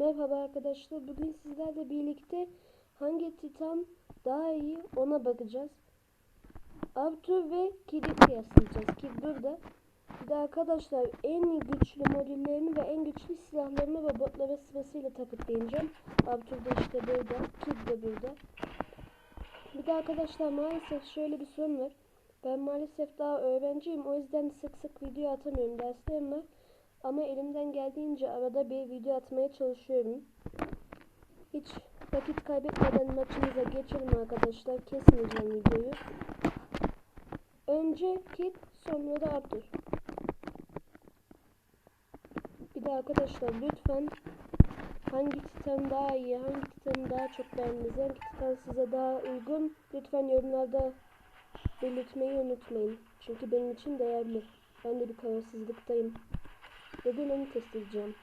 Merhaba arkadaşlar. Bugün sizlerle birlikte hangi titan daha iyi ona bakacağız. Arthur ve Kid'i kıyaslayacağız. Kid burada. Bir de arkadaşlar en güçlü modüllerimi ve en güçlü silahlarımı robotlara sırasıyla takıp deneyeceğim. Arthur da işte burada. Kid de burada. Bir de arkadaşlar maalesef şöyle bir sorun var. Ben maalesef daha öğrenciyim. O yüzden sık sık video atamıyorum. Derslerim var. Ama elimden geldiğince arada bir video atmaya çalışıyorum. Hiç vakit kaybetmeden maçımıza geçelim arkadaşlar. Kesmeyeceğim videoyu. Önce Kit sonra da Abdül. Bir de arkadaşlar lütfen hangi titan daha iyi, hangi titanı daha çok beğendiniz, hangi titan size daha uygun lütfen yorumlarda belirtmeyi unutmayın. Çünkü benim için değerli. Ben de bir kararsızlıktayım. Onu test edeceğim.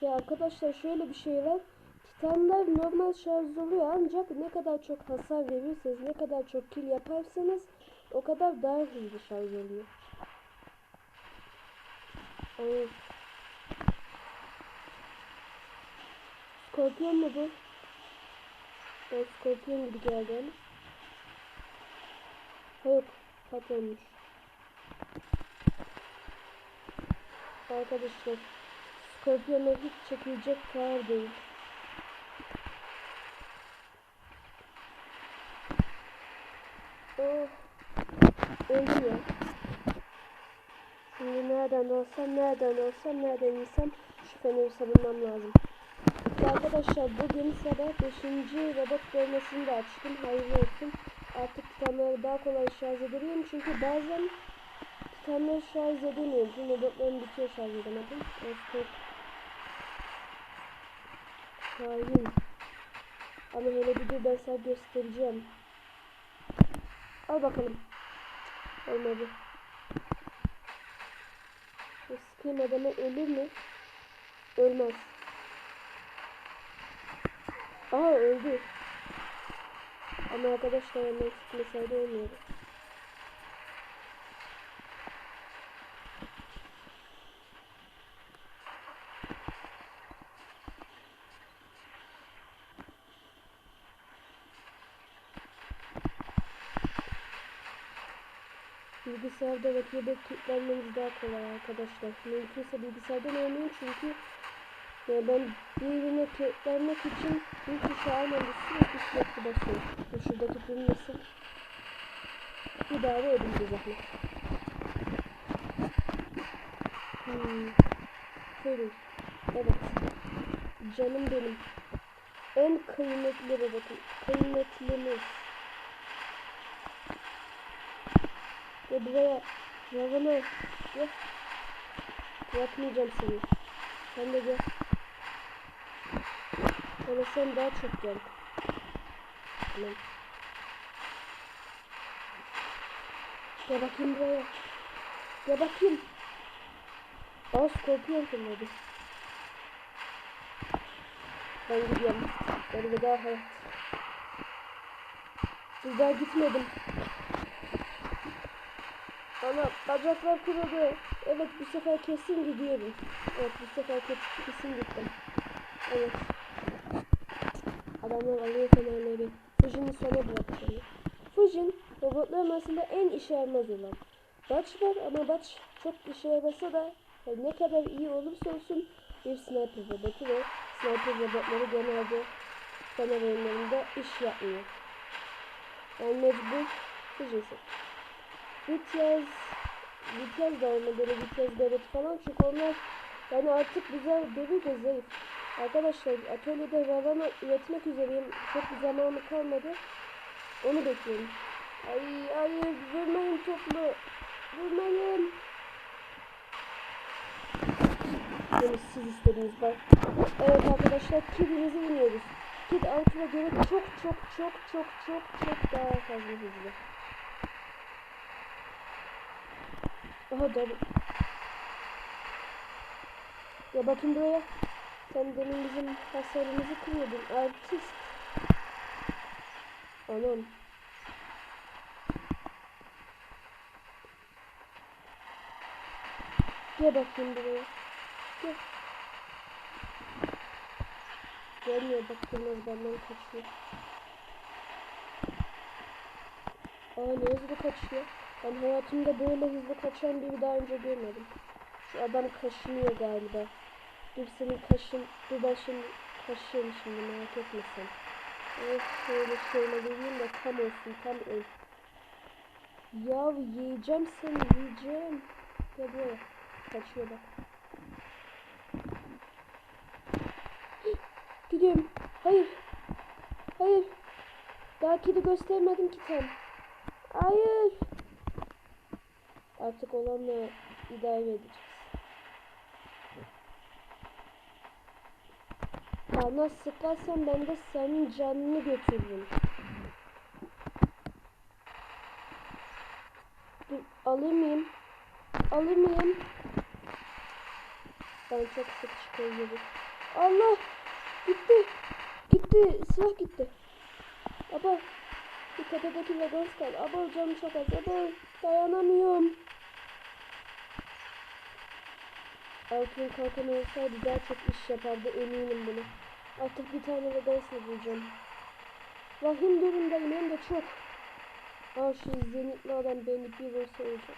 Ya arkadaşlar şöyle bir şey var. Titanlar normal şarj oluyor ancak ne kadar çok hasar verirseniz, ne kadar çok kill yaparsanız o kadar daha hızlı şarj oluyor. Ay. Skorpiyon mu bu? O skorpiyon gibi geldi ama. Ha yok. Patronmuş. Arkadaşlar. Skorpiyonlar hiç çekilecek kadar değil. Oh. Öldüm. Şimdi nereden olsam, nereden olsam, nereden insem şu feneri savunmam lazım. Arkadaşlar bugün sabah 5. robot bölmesini de açtım. Hayırlı olsun. Artık titanları daha kolay şarj edebiliyorum. Çünkü bazen titanları şarj edemiyorum. Tüm robotlarım bitiyor şarj edemedim. Artık Hain. Ama hele bir dur ben sana göstereceğim. Al bakalım. Olmadı. Bu sıkayım adamı ölür mü? Ölmez. Aa öldü. Ama arkadaşlar hemen sıkmasaydı olmuyordu. Bilgisayarda rakibe kilitlenmeniz daha kolay arkadaşlar. Mümkünse bilgisayardan oynayın çünkü ya ben birine kilitlenmek için bir kişi almadı sürekli sürekli basıyorum. Bu şuradaki düğmesi idare edin zahmet. Hmm. Buyurun. Evet. Canım benim. En kıymetli robotum. Kıymetlimiz. Ve buraya Ravana gel. Bırakmayacağım seni. Sen de gel. Sen daha çok gel. Tamam. Gel bakayım buraya. Gel bakayım. Aa skorpiyon fırladı. Ben gidiyorum. Ben bir daha hayat. Bir daha gitmedim. Ana bacaklar kırıldı. Evet bu sefer kesin gidiyorum. Evet bu sefer ke- kesin gittim. Evet. Adamlar alıyor fenerleri. Fujin'i sona bırakıyor. Fujin robotların arasında en işe yaramaz olan. Batch var ama Batch çok işe yarasa da yani ne kadar iyi olursa olsun bir sniper robotu ve sniper robotları genelde fener oyunlarında iş yapmıyor. Yani mecbur Fujin seçiyor. Vitez Vitez de olmadı Vitez Beret falan çünkü onlar yani artık bize deli de zayıf. Arkadaşlar atölyede ravana üretmek üzereyim. Çok bir zamanı kalmadı. Onu bekliyorum. Ay hayır vurmayın toplu. Vurmayın. Yani siz istediniz bak. Evet arkadaşlar kidimizi iniyoruz. Kid Arthur'a göre çok çok çok çok çok çok daha fazla hızlı. Aha da Ya bakın buraya. Sen demin bizim hasarımızı kırıyordun. Artist. Anam. Gel bakayım buraya. Gel. Gelmiyor bak Yılmaz benden kaçıyor. Aa ne hızlı kaçıyor. Ben hayatımda böyle hızlı kaçan biri daha önce görmedim. Şu adam kaşınıyor galiba. Dur senin kaşın, dur ben şimdi kaşıyorum şimdi merak etme sen. Evet şöyle şöyle vereyim de tam olsun tam öl. Ya yiyeceğim seni yiyeceğim. Gel buraya. Kaçıyor bak. Gidiyorum. Hayır. Hayır. Daha kedi göstermedim ki tam. Hayır. Artık olanla idare edeceğiz. Bana sıkarsan ben de senin canını götürürüm. Dur, alır mıyım? Ben çok sık çıkıyorum. Allah! Gitti! Gitti! Silah gitti. Aba! Tepedeki Legos kaldı. Aba canım çok az. Aba! Dayanamıyorum. Altın kalkan olsaydı daha çok iş yapardı eminim bunu. Artık bir tane Lego'sla bulacağım. Vahim durumdayım hem de çok. Aa şu zenitli adam beni bir vursa olacak.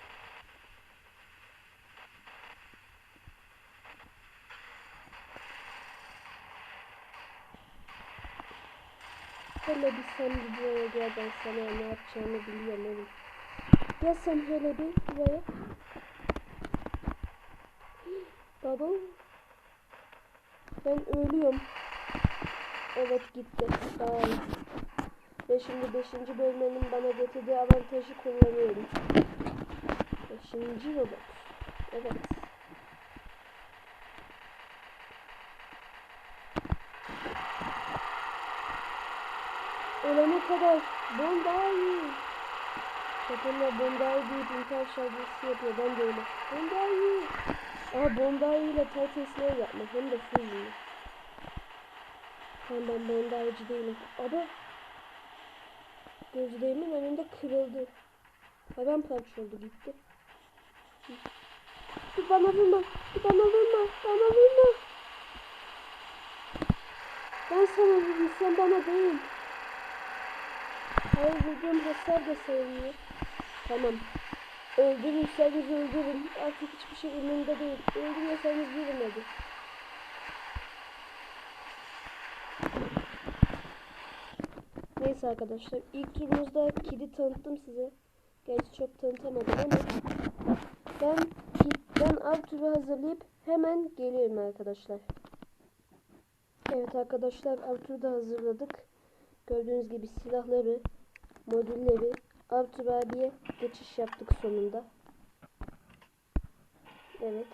Hele bir sen buraya gel ben sana ne yapacağımı biliyorum oğlum. Gel sen hele bir buraya. Baba. Ben ölüyorum. Evet gitti. Tamam. Ve şimdi 5. bölmenin bana getirdiği avantajı kullanıyorum. 5. robot. Evet. Ölene kadar Bombay. Sakınla Bombay deyip intihar şarkısı yapıyor. Ben de öyle. Bombay. Aa Bombay ile Titan Slayer yapma. Hem de full. Tamam ben Bombaycı değilim. Ama gözlerimin önünde kırıldı. Paramparça oldu gitti. Dur bana vurma. Dur bana vurma. Bana vurma. Ben sana vurayım. Sen bana değil. Hayır vurduğum hasar da sayılmıyor. Tamam. Öldürürseniz öldürün. Artık hiçbir şey umurumda değil. Öldürmeseniz vurun hadi. Arkadaşlar ilk turumuzda kedi tanıttım size. Gerçi çok tanıtamadım ama ben ben av turu hazırlayıp hemen geliyorum arkadaşlar. Evet arkadaşlar av turu da hazırladık. Gördüğünüz gibi silahları, modülleri av turu abiye geçiş yaptık sonunda. Evet.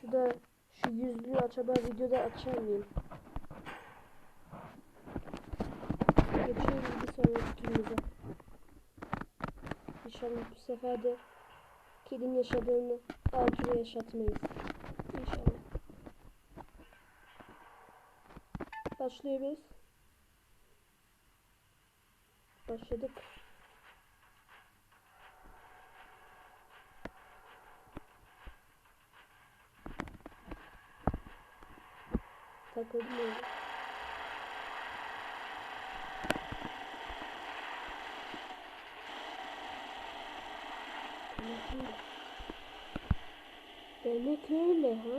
Şu da şu yüzlüğü acaba videoda açar mıyım? Sonraki turumuza. İnşallah bu sefer de kedinin yaşadığını Arthur'a yaşatmayız. İnşallah. Başlıyoruz. Başladık. Takıldım. Demek öyle ha?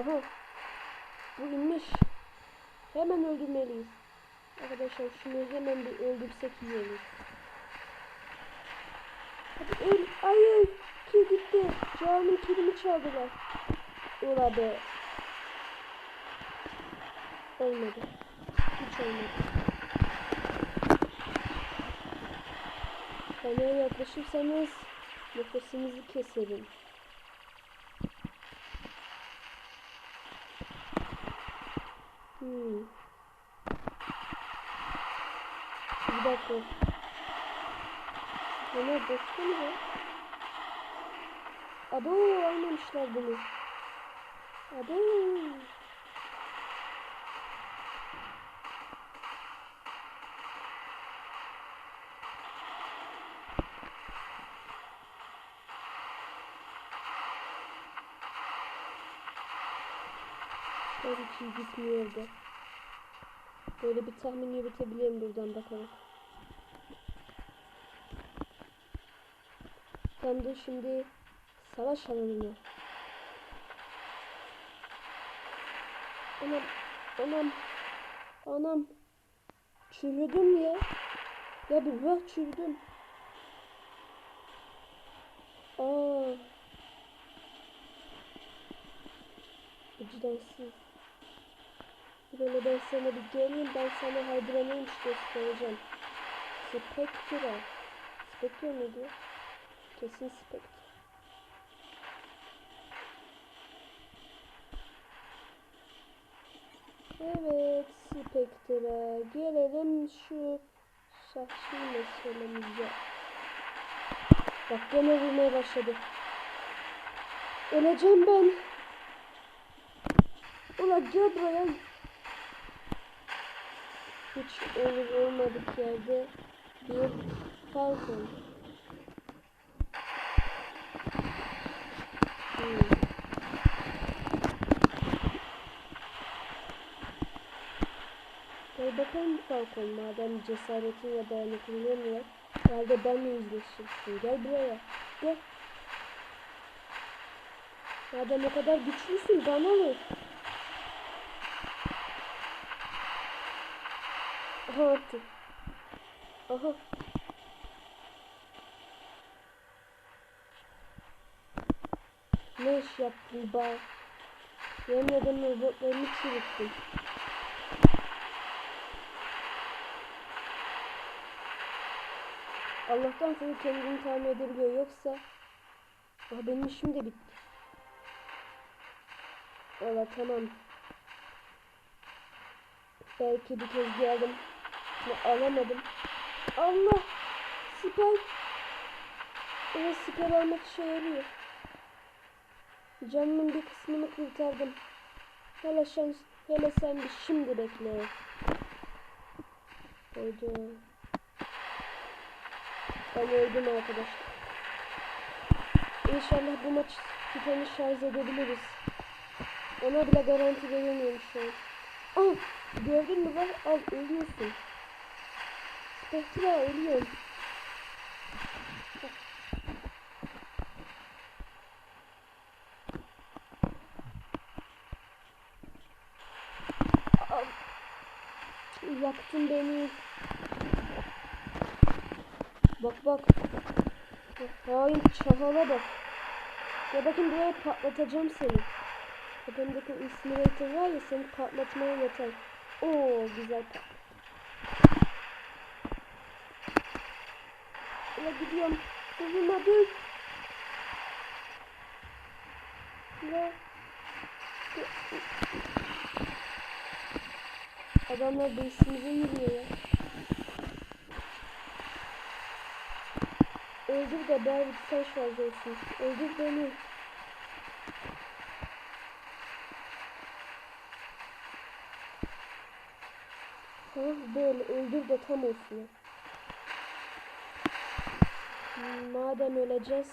Aha bu inmiş. Hemen öldürmeliyiz. Arkadaşlar şunu hemen bir öldürsek iyi olur. Hadi öl. Hayır. Kil gitti. Canım kilimi çaldılar. Ola be. Olmadı. Hiç olmadı. Bana yaklaşırsanız nefesinizi keserim. Hmm. Bir dakika. Bana dostum ya. Abo almamışlar bunu. Abo. Tabii ki gitmiyordu. Böyle bir tahmin yürütebilirim buradan bakalım. Tam da şimdi savaş alanına. Anam, anam, anam. Çürüdüm ya. Ya bir bırak çürüdüm. Aa. Vicdansız. Böyle ben sana bir geleyim ben sana Hydra neymiş göstereceğim. Spectra. Spectra mıydı? Kesin Spectra. Evet Spectra. Gelelim şu şahsi meselemize. Bak gene vurmaya başladı. Öleceğim ben. Ulan gel. Hiç olur olmadık yerde bir. Hmm. Bakalım falcon madem cesaretin ve dayanıklılığın var. Herhalde benle yüzleşirsin. Gel buraya. Gel. Madem o kadar güçlüsün bana vur. Aha attı. Aha. Ne iş yaptın ba? Yemin ederim robotlarını çürüttün. Allah'tan seni kendini tahmin edebiliyor yoksa ah benim işim de bitti. Valla tamam. Belki bir kez geldim. Ama alamadım. Allah! Siper! Evet siper almak işe yarıyor. Canımın bir kısmını kurtardım. Hele şans, hele sen bir şimdi bekle. Haydi. Ben öldüm arkadaşlar. İnşallah bu maç Titan'ı şarj edebiliriz. Ona bile garanti veremiyorum şu an. Al gördün mü bak al ölüyorsun. Spectra ölüyorum. Al. Yaktın beni. Bak bak. Hain çahala bak. Ya bakın buraya patlatacağım seni. Tepemdeki incinerator var ya seni patlatmaya yeter. Oo güzel patlat. Ula gidiyorum. Kızıma dur. Ula. Adamlar beysimize yürüyor ya. Öldür de bari sen şarj olsun. Öldür beni. Tamam böyle öldür de tam olsun. Madem öleceğiz.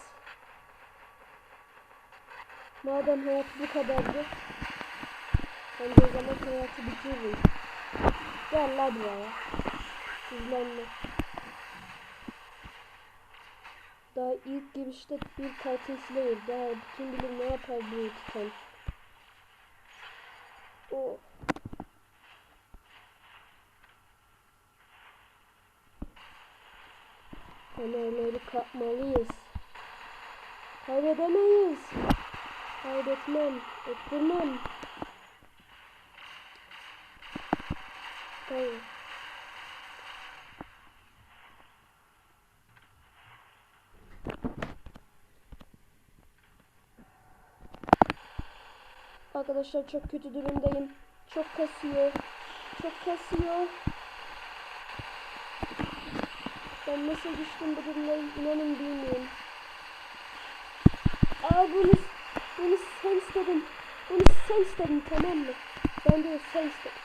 Madem hayat bu kadardı. Ben de o zaman hayatı bitiririm. Gel la buraya. İzlenme. Daha ilk girişte bir Titan Slayer. Daha kim bilir ne yapar bu Titan. Oh. Fenerleri kapmalıyız. Kaybedemeyiz. Kaybetmem. Ettirmem. Hayır. Arkadaşlar çok kötü durumdayım. Çok kasıyor. Çok kasıyor. Ben nasıl düştüm bu durumda inanın bilmiyorum. Aa bunu, bunu sen istedin. Bunu sen istedin tamam mı? Ben de sen istedim.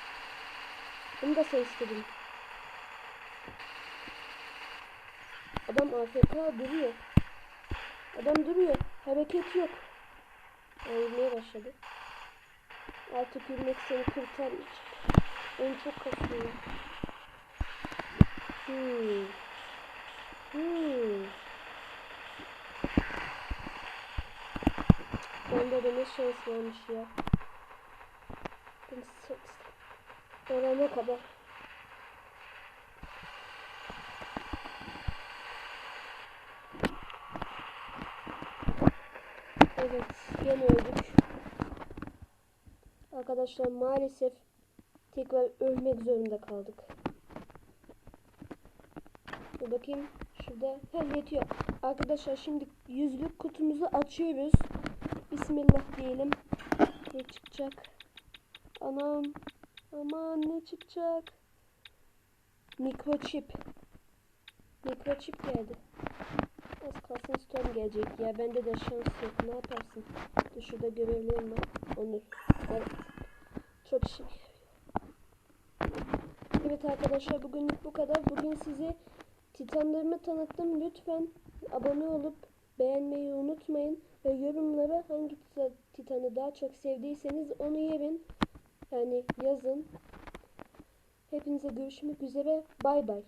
Bunu da sen istedin. Adam AFK duruyor. Adam duruyor. Hareket yok. Ölmeye başladı. Artık yürümek seni kurtarmayacak. En çok kasıyor. Hmm. Hmm. Bende de ne şans varmış ya. Ben çok Orana kadar. Evet, yine. Arkadaşlar maalesef tekrar ölmek zorunda kaldık. Dur bakayım şurada. Heh yetiyor. Arkadaşlar şimdi yüzlük kutumuzu açıyoruz. Bismillah diyelim. Ne çıkacak? Anam. Aman ne çıkacak? Mikroçip. Mikroçip geldi. Az kalsın storm gelecek ya. Bende de şans yok. Ne yaparsın? Dur şurada görevlerim var. Onur. Evet. Çok yarıyor. Evet arkadaşlar bugünlük bu kadar. Bugün size Titanlarımı tanıttım. Lütfen abone olup beğenmeyi unutmayın. Ve yorumlara hangi tita- titanı daha çok sevdiyseniz onu yerin. Yani yazın. Hepinize görüşmek üzere. Bay bay.